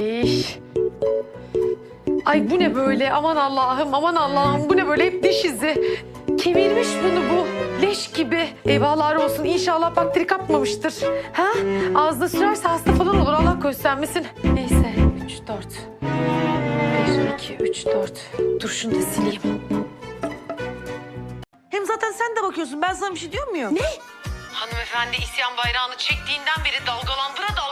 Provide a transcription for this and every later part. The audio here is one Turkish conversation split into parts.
İş. Ay bu ne böyle? Aman Allah'ım, aman Allah'ım. Bu ne böyle? Hep diş izi. Kemirmiş bunu bu. Leş gibi. Eyvahlar olsun. İnşallah bakteri kapmamıştır. Ha? Ağzına sürerse hasta falan olur. Allah göstermesin. Neyse. Üç, dört. Bir, iki, üç, dört. Dur şunu da sileyim. Hem zaten sen de bakıyorsun. Ben sana bir şey diyor muyum? Ne? Hanımefendi isyan bayrağını çektiğinden beri dalgalandıra koşuyor.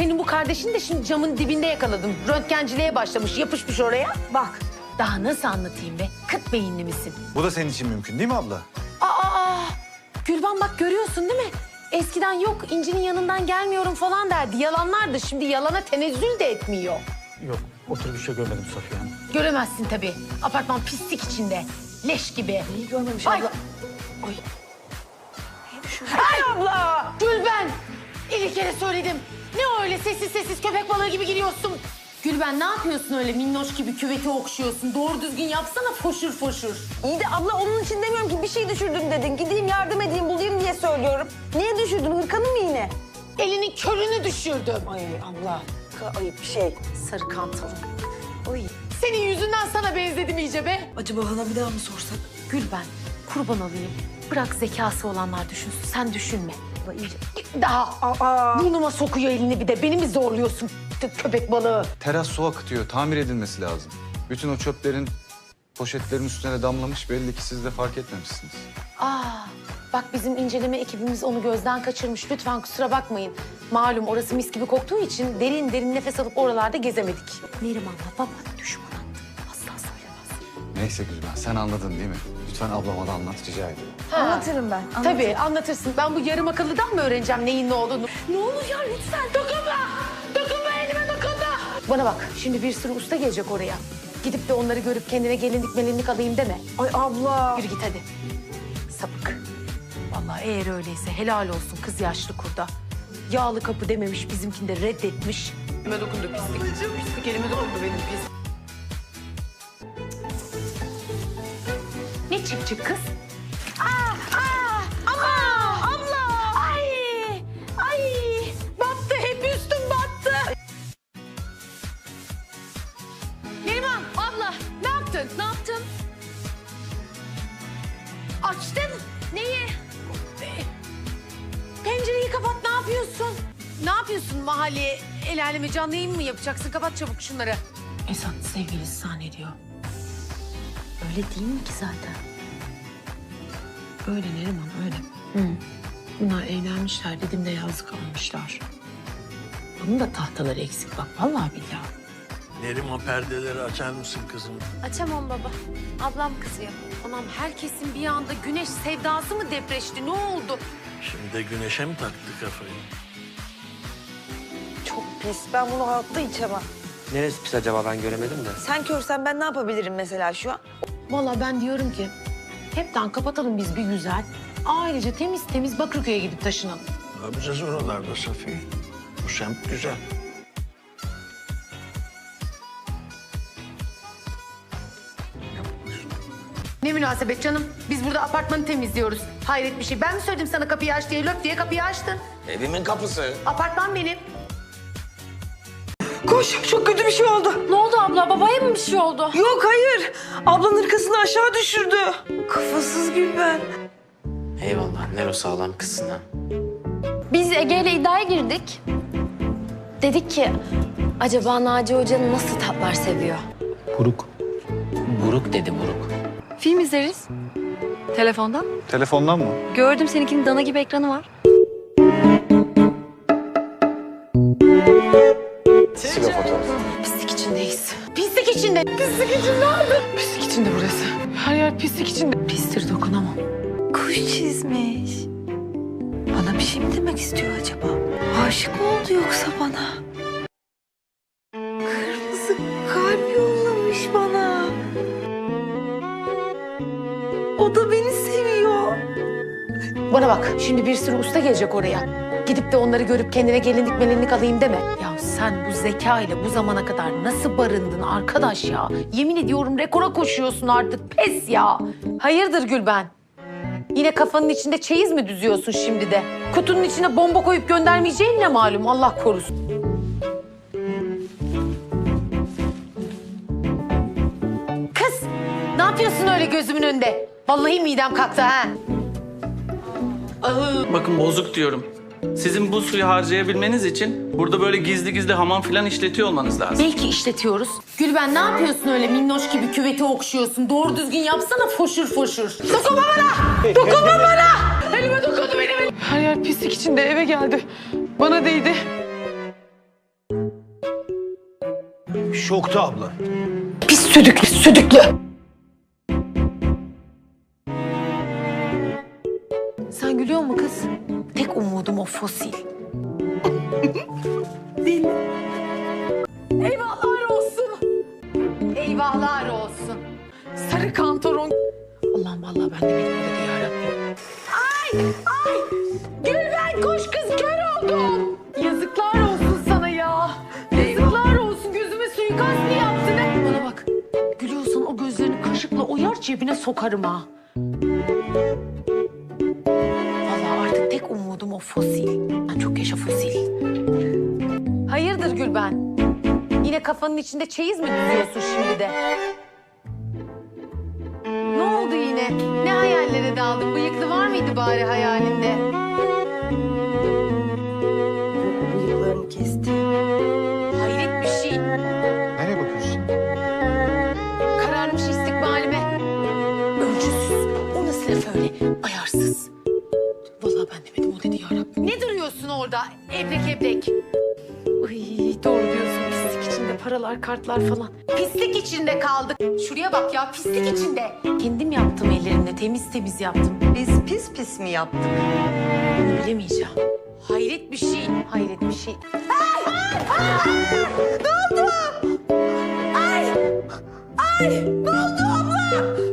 Senin bu kardeşin de şimdi camın dibinde yakaladım. Röntgenciliğe başlamış, yapışmış oraya. Bak. Daha nasıl anlatayım be? Kıt beyinli misin? Bu da senin için mümkün değil mi abla? Aa, Gülban bak görüyorsun değil mi? Eskiden yok İnci'nin yanından gelmiyorum falan derdi. Yalanlardı. Şimdi yalana tenezzül de etmiyor. Yok, otur bir şey görmedim Safiye Hanım. Göremezsin tabii. Apartman pislik içinde. Leş gibi. İyi görmemiş Ay. abla. Ay abla! Gülben! İlk kere söyledim. Ne öyle sessiz sessiz köpek balığı gibi giriyorsun? Gülben ne yapıyorsun öyle minnoş gibi küveti okşuyorsun? Doğru düzgün yapsana foşur foşur. İyi de abla onun için demiyorum ki bir şey düşürdüm dedin. Gideyim yardım edeyim bulayım diye söylüyorum. Niye düşürdün? Hırkanı mı yine? Elinin körünü düşürdüm. Ay abla. Ayıp bir şey. Sarı kantalı. Oy. Senin yüzünden sana benzedim iyice be. Acaba hala bir daha mı sorsak? Gülben kurban olayım. Bırak zekası olanlar düşünsün. Sen düşünme. Abla iyice. Daha Aa. burnuma sokuyor elini bir de. Beni mi zorluyorsun köpek balığı? Teras su akıtıyor, tamir edilmesi lazım. Bütün o çöplerin poşetlerin üstüne damlamış belli ki siz de fark etmemişsiniz. Aa, bak bizim inceleme ekibimiz onu gözden kaçırmış. Lütfen kusura bakmayın. Malum orası mis gibi koktuğu için derin derin nefes alıp oralarda gezemedik. Neriman'la baba düşman attı. Asla söylemez. Neyse Gülben sen anladın değil mi? Lütfen ablama da anlat rica ediyorum. Anlatırım ben. Anlatırım. Tabii anlatırsın. Ben bu yarım akıllıdan mı öğreneceğim neyin ne olduğunu? Ne olur ya lütfen dokunma. Dokunma elime dokunma. Bana bak şimdi bir sürü usta gelecek oraya. Gidip de onları görüp kendine gelinlik melinlik alayım deme. Ay abla. Yürü git hadi. Sapık. Vallahi eğer öyleyse helal olsun kız yaşlı kurda. Yağlı kapı dememiş bizimkini de reddetmiş. Elime dokundu pislik. Pislik elime dokundu benim pis. Çık kız? Aa, aa, ama abla. Ay, ay. Battı hep üstüm battı. Neriman abla ne yaptın? Ne yaptın? Açtın. Neyi? Pencereyi kapat ne yapıyorsun? Ne yapıyorsun mahalleye? El aleme canlı yayın mı yapacaksın? Kapat çabuk şunları. Esat sevgilisi zannediyor. Öyle değil mi ki zaten? Öyle Neriman öyle. Hı. Bunlar evlenmişler dedim de yazlık almışlar. Bunun da tahtaları eksik bak vallahi billahi. Neriman perdeleri açar mısın kızım? Açamam baba. Ablam kızıyor. Anam herkesin bir anda güneş sevdası mı depreşti? Ne oldu? Şimdi de güneşe mi taktı kafayı? Çok pis. Ben bunu hayatta içemem. Neresi pis acaba ben göremedim de. Sen körsen ben ne yapabilirim mesela şu an? Vallahi ben diyorum ki hepten kapatalım biz bir güzel. Ayrıca temiz temiz Bakırköy'e gidip taşınalım. Ne yapacağız oralarda Safiye? Bu semt güzel. Ne münasebet canım. Biz burada apartmanı temizliyoruz. Hayret bir şey. Ben mi söyledim sana kapıyı aç diye? Löp diye kapıyı açtın. Evimin kapısı. Apartman benim. Koş. Çok kötü bir şey oldu. Ne oldu abla? Babaya mı bir şey oldu? Yok hayır. Ablanın hırkasını aşağı düşürdü. Kafasız Gülben. Eyvallah Nero sağlam kızsın ha. Biz Ege ile iddiaya girdik. Dedik ki acaba Naci Hoca'nın nasıl tatlar seviyor? Buruk. Buruk dedi buruk. Film izleriz. Telefondan. Telefondan mı? Gördüm seninkinin dana gibi ekranı var. İçinde. Pislik içinde abi. Pislik içinde burası. Her yer pislik içinde. Pistir dokunamam. Kuş çizmiş. Bana bir şey mi demek istiyor acaba? Aşık mı oldu yoksa bana? Kırmızı kalp yollamış bana. O da beni seviyor. Bana bak şimdi bir sürü usta gelecek oraya. Gidip de onları görüp kendine gelinlik melinlik alayım deme. Ya sen bu zeka ile bu zamana kadar nasıl barındın arkadaş ya? Yemin ediyorum rekora koşuyorsun artık. Pes ya. Hayırdır Gülben? Yine kafanın içinde çeyiz mi düzüyorsun şimdi de? Kutunun içine bomba koyup göndermeyeceğin ne malum Allah korusun. Kız ne yapıyorsun öyle gözümün önünde? Vallahi midem kalktı ha. Bakın bozuk diyorum. Sizin bu suyu harcayabilmeniz için burada böyle gizli gizli hamam filan işletiyor olmanız lazım. Belki işletiyoruz. Gülben ne yapıyorsun öyle minnoş gibi küveti okşuyorsun? Doğru düzgün yapsana foşur foşur. Dokunma bana! Dokunma bana! Elime dokundu benim. Her yer pislik içinde eve geldi. Bana değdi. Şokta abla. Pis südüklü, südüklü. O fosil. Değil mi? Eyvahlar olsun. Eyvahlar olsun. Sarı kantoron. Allah'ım vallahi ben demedim o dedi yarabbim. Ay! Ay! Gülben koş kız kör oldum. Yazıklar olsun sana ya. Yazıklar olsun gözüme suikast mı yaptın? he? Bana bak. Gülüyorsan o gözlerini kaşıkla oyar cebine sokarım ha. Umudum o fosil. Ben çok yaşa fosil. Hayırdır Gülben? Yine kafanın içinde çeyiz mi düzüyorsun şimdi de? Ne oldu yine? Ne hayallere daldın? Bıyıklı var mıydı bari hayalinde? Bıyıklarımı kesti. Hayret bir şey. Nereye bakıyorsun? Kararmış istikbalime. Ölçüsüz. O nasıl laf öyle? Ayarsız. Vallahi ben dedi yarabbim. Ne duruyorsun orada? Ebrek ebrek. Ay doğru diyorsun pislik içinde paralar kartlar falan. Pislik içinde kaldık. Şuraya bak ya pislik içinde. Kendim yaptım ellerimle temiz temiz yaptım. Biz pis pis mi yaptık? Bunu bilemeyeceğim. Hayret bir şey. Hayret bir şey. Ay! Ay! Ne oldu? Ay! Ay! Ne oldu abla?